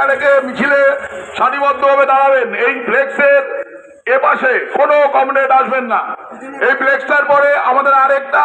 ফাঁকা রেখে মিছিলে সারিবদ্ধভাবে দাঁড়াবেন। এই ফ্লেক্সের এ পাশে কোনো কমরেড আসবেন না। এই ফ্লেক্সটার পরে আমাদের আরেকটা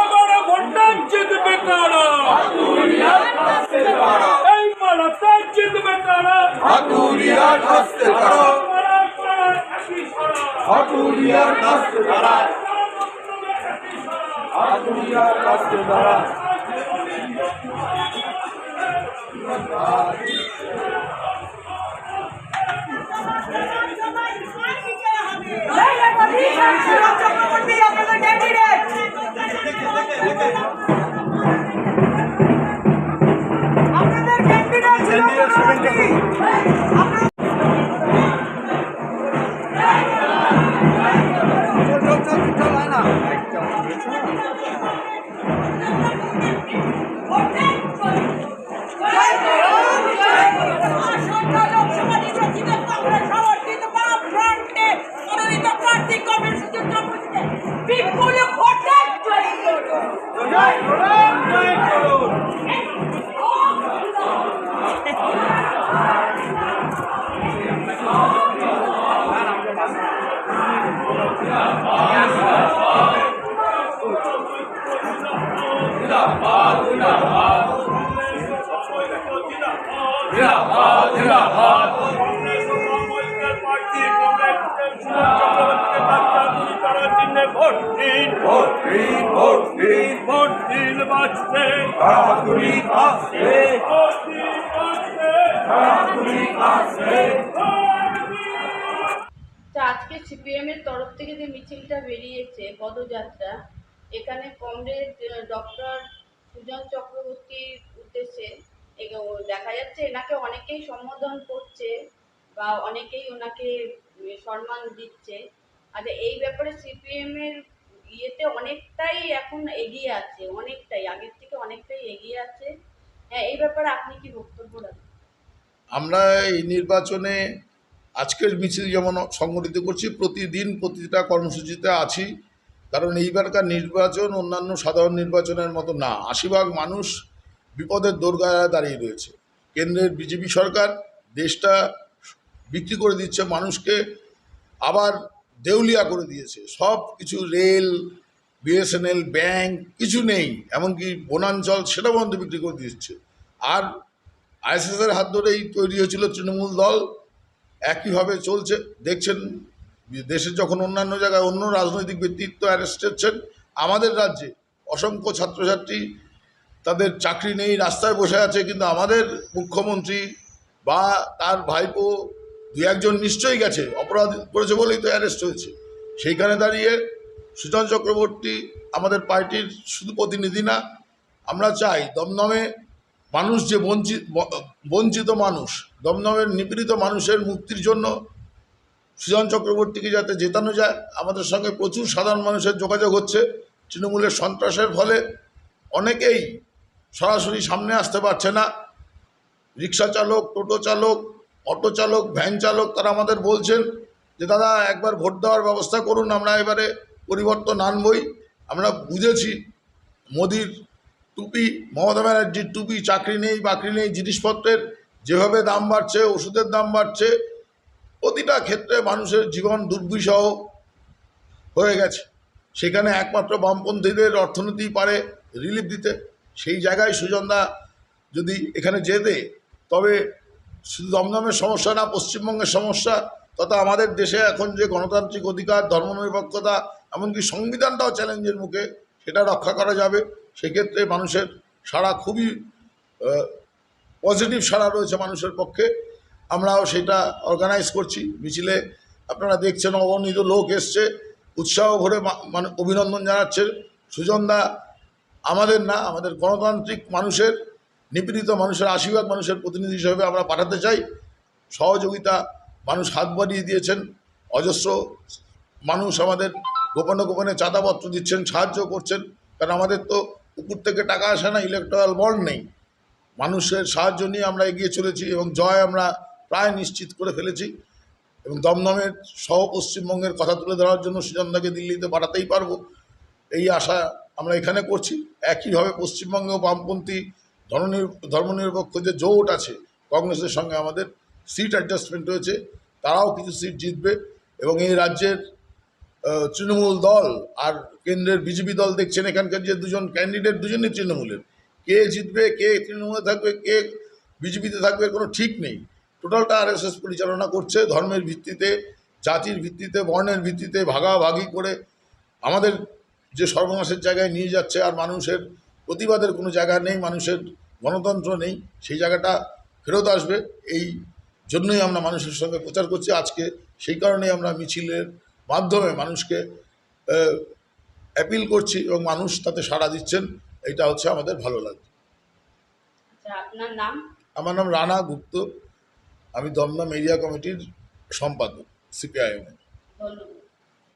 এবারে ভোটটা জিতবে কারা এই মালাটা জিতবে হাতুড়িয়ার কাস্তে তারা কারা কারা একই সারা হাতুড়িয়ার তারা আসন্ন আজকে সিপিএম এর তরফ থেকে যে মিছিলটা বেরিয়েছে, পদযাত্রা, এখানে কমরেড ডক্টর সুজন চক্রবর্তীর উদ্দেশ্যে দেখা যাচ্ছে এনাকে অনেকেই সম্বোধন করছে বা অনেকেই ওনাকে সম্মান দিচ্ছে। আচ্ছা এই ব্যাপারে সিপিএম এর ইয়েতে অনেকটাই এখন এগিয়ে আছে, অনেকটাই, আগের থেকে অনেকটাই এগিয়ে আছে। হ্যাঁ এই ব্যাপারে আপনি কি বক্তব্য রাখেন? আমরা এই নির্বাচনে আজকের মিছিল যেমন সংগঠিত করছি, প্রতিদিন প্রতিটা কর্মসূচিতে আছি। কারণ এইবারকার নির্বাচন অন্যান্য সাধারণ নির্বাচনের মতো না। আশিভাগ মানুষ বিপদের দোরগায় দাঁড়িয়ে রয়েছে। কেন্দ্রের বিজেপি সরকার দেশটা বিক্রি করে দিচ্ছে, মানুষকে আবার দেউলিয়া করে দিয়েছে। সব কিছু রেল, বিএসএনএল, ব্যাংক, কিছু নেই, এমনকি বনাঞ্চল সেটা বন্ধ বিক্রি করে দিচ্ছে। আর আইএসএসের হাত ধরেই তৈরি হয়েছিল তৃণমূল দল। একইভাবে চলছে। দেখছেন, দেশের যখন অন্যান্য জায়গায় অন্য রাজনৈতিক ব্যক্তিত্ব অ্যারেস্ট হচ্ছেন আমাদের রাজ্যে অসংখ্য ছাত্রছাত্রী তাদের চাকরি নেই, রাস্তায় বসে আছে, কিন্তু আমাদের মুখ্যমন্ত্রী বা তার ভাইপো দু একজন নিশ্চয়ই গেছে, অপরাধ করেছে বলেই তো অ্যারেস্ট হয়েছে। সেইখানে দাঁড়িয়ে সুজন চক্রবর্তী আমাদের পার্টির শুধু প্রতিনিধি না, আমরা চাই দমদমে মানুষ যে বঞ্চিত বঞ্চিত মানুষ, দমদমের নিপীড়িত মানুষের মুক্তির জন্য সুজন চক্রবর্তীকে যাতে জেতানো যায়, আমাদের সঙ্গে প্রচুর সাধারণ মানুষের যোগাযোগ হচ্ছে, তৃণমূলের সন্ত্রাসের ফলে অনেকেই সরাসরি সামনে আসতে পারছে না। রিক্সা চালক, টোটো চালক, অটো চালক, ভ্যান চালক তারা আমাদের বলছেন যে, দাদা, একবার ভোট দেওয়ার ব্যবস্থা করুন, আমরা এবারে পরিবর্তন আনবই। আমরা বুঝেছি মোদির টুপি, মমতা ব্যানার্জির টুপি, চাকরি নেই, বাকরি নেই, জিনিসপত্রের যেভাবে দাম বাড়ছে, ওষুধের দাম বাড়ছে, প্রতিটা ক্ষেত্রে মানুষের জীবন দুর্বিষহ হয়ে গেছে। সেখানে একমাত্র বামপন্থীদের অর্থনীতি পারে রিলিফ দিতে। সেই জায়গায় সুজনদা যদি এখানে যেতে, তবে শুধু দমদমের সমস্যা না, পশ্চিমবঙ্গের সমস্যা, তথা আমাদের দেশে এখন যে গণতান্ত্রিক অধিকার, ধর্মনিরপেক্ষতা, এমনকি সংবিধানটাও চ্যালেঞ্জের মুখে, সেটা রক্ষা করা যাবে। সেক্ষেত্রে মানুষের সারা খুবই পজিটিভ সারা রয়েছে মানুষের পক্ষে। আমরাও সেটা অর্গানাইজ করছি। মিছিলে আপনারা দেখছেন অগণিত লোক এসছে। উৎসাহ ভরে মানে অভিনন্দন জানাচ্ছে সুজনদা আমাদের না, আমাদের গণতান্ত্রিক মানুষের, নিপীড়িত মানুষের, আশীর্বাদ মানুষের প্রতিনিধি হিসেবে আমরা পাঠাতে চাই। সহযোগিতা মানুষ হাত বাড়িয়ে দিয়েছেন। অজস্র মানুষ আমাদের গোপনে গোপনে চাঁদাপত্র দিচ্ছেন, সাহায্য করছেন। কারণ আমাদের তো উপর থেকে টাকা আসে না ইলেকট্রাল বন্ড নেই। মানুষের সাহায্য নিয়ে আমরা এগিয়ে চলেছি এবং জয় আমরা প্রায় নিশ্চিত করে ফেলেছি। এবং দমদমের সহ পশ্চিমবঙ্গের কথা তুলে ধরার জন্য সুজনদাকে দিল্লিতে পাঠাতেই পারব। এই আশা আমরা এখানে করছি। একইভাবে পশ্চিমবঙ্গেও বামপন্থী ধর্মনির, ধর্মনিরপেক্ষ যে জোট আছে, কংগ্রেসের সঙ্গে আমাদের সিট অ্যাডজাস্টমেন্ট হয়েছে, তারাও কিছু সিট জিতবে এবং এই রাজ্যের তৃণমূল দল আর কেন্দ্রের বিজেপি দল দেখছেন এখানকার যে দুজন ক্যান্ডিডেট দুজনই তৃণমূলের। কে জিতবে, কে তৃণমূলে থাকবে, কে বিজেপিতে থাকবে কোনো ঠিক নেই। টোটালটা আরএসএস পরিচালনা করছে, ধর্মের ভিত্তিতে, জাতির ভিত্তিতে, বর্ণের ভিত্তিতে ভাগাভাগি করে আমাদের যে সর্বনাশের জায়গায় নিয়ে যাচ্ছে আর মানুষের প্রতিবাদের কোনো জায়গা নেই মানুষের গণতন্ত্র নেই সেই জায়গাটা ফেরত আসবে। এই জন্যই আমরা মানুষের সঙ্গে প্রচার করছি। আজকে সেই কারণেই আমরা মিছিলের মাধ্যমে মানুষকে অ্যাপিল করছি এবং মানুষ তাতে সাড়া দিচ্ছেন। এটা হচ্ছে আমাদের ভালো লাগছে। আচ্ছা আপনার নাম? আমার নাম রানা গুপ্ত। আমি দমদম এরিয়া কমিটির সম্পাদক সিপিআইএম ধন্যবাদ।